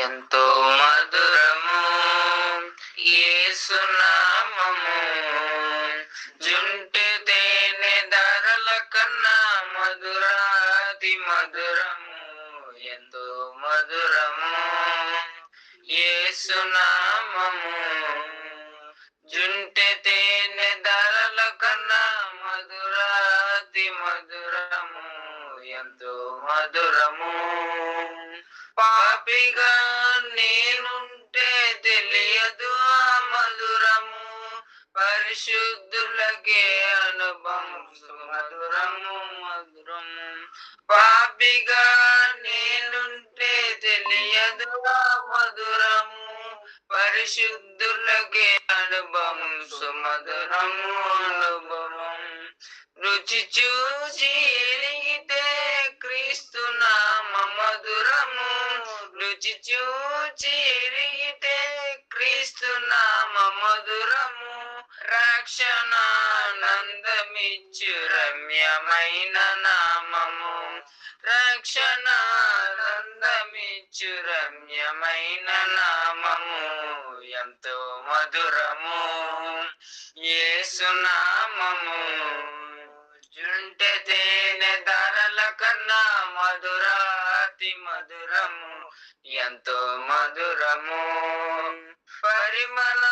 ఎంతో మధురము. ఏసునామము జుంటి తేనె ధరల కన్నా మధురాతి మధురము. ఎంతో మధురము. ఏసునామము జుంటి తేనె ధరల కన్నా మధురాతి మధురము. ఎంతో మధురము. పాపిగా నేనుంటే తెలియదు ఆ మధురము. పరిశుద్ధులకే అనుభవం మధురము మధురము. పాపిగా నేనుంటే తెలియదు ఆ మధురము. పరిశుద్ధులకే అనుభవం సుమధురము అనుభవం. రుచి చూచి రుచి చూచి ఎరిగితే క్రీస్తు నామ మధురము. రక్షణానందమిచ్చు రమ్యమైన నామము. రక్షణానందమిచ్చు రమ్యమైన నామము. ఎంతో మధురము. ఏసునామము జుంటె తేనె ధరల కన్నా మధురము ఎంతో మధురము. పరిమళ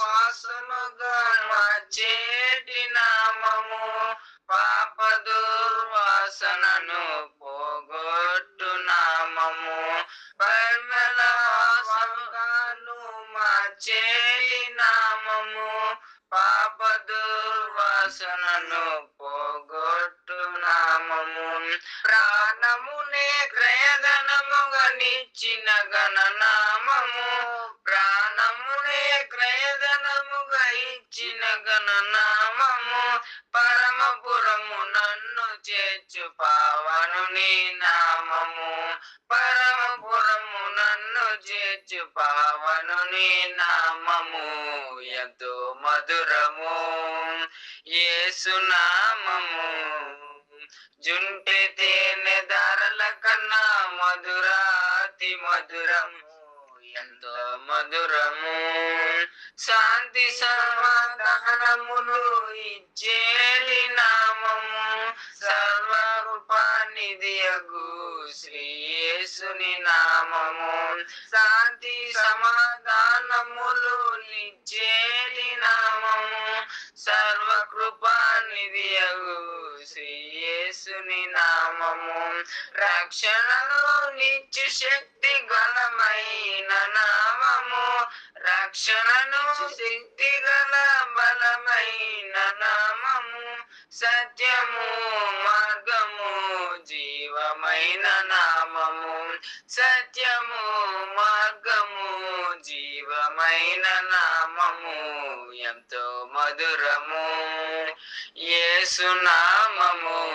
వాసముగా మార్చేటి నామము పాప దుర్వాసనను పోగొట్టు నామము. పరిమళ వాసనగాను మార్చేటి నామము పాప దుర్వాసనను పోగొట్టు నామము. ప్రాణము గణనామము ప్రాణమునే క్రయధనముగా ఇచ్చిన గణనామము. పరమపురము నన్ను చేర్చు పావను నీ నామము. పరమపురము నన్ను చేర్చు పావను నీ నామము. ఎంతో మధురము ఏసునామము జుంటే తేనె ధరల కన్నా మధురాతి మధురము ఎంతో మధురము. శాంతి సమాధానములు ఇచ్చేలి నామము. సర్వరూపానిధియగు శ్రీ యేసుని నామము. శాంతి సమాధానములు నిచ్చేటి రక్షణను రక్షణలో నిత్య శక్తి గలమైన నామము. రక్షణను శక్తి గల బలమైన నామము. సత్యము మార్గము జీవమైన నామము. సత్యము మార్గము జీవమైన నామము. ఎంతో మధురము. ఏసునామము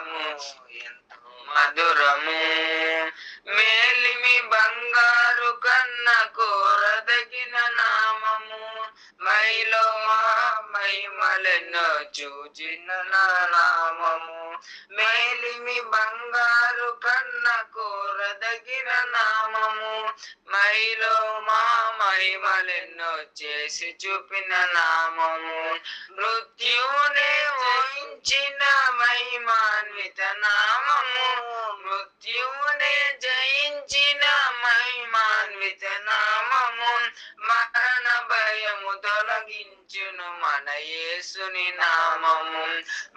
మధురము. ఎంతో మధురము మేలిమి బంగారు కన్న కోరదగిన నామము. మైలో మా మహిమలను చూచిన నా నామము. మేలిమి బంగారు కన్న కోరదగిన నామము. మైలో మా మహిమలెన్నో చేసి చూపిన నామము. మృత్యునే ఊహించిన మహిమాన్విత నామము. మృత్యునే భయము తొలగించును మన యేసుని నామము.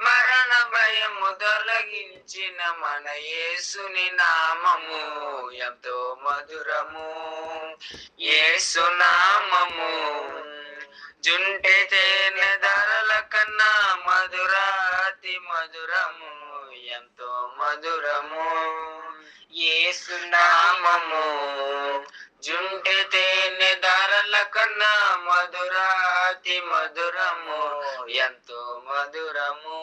మరణ భయము తొలగించిన మన యేసుని నామము. ఎంతో మధురము యేసు నామము. జుంటె తేనె ధరల కన్నా మధురాతి మధురము ఎంతో మధురము. యేసు నామము. కన్నా మధురాతి మధురము ఎంతో మధురము.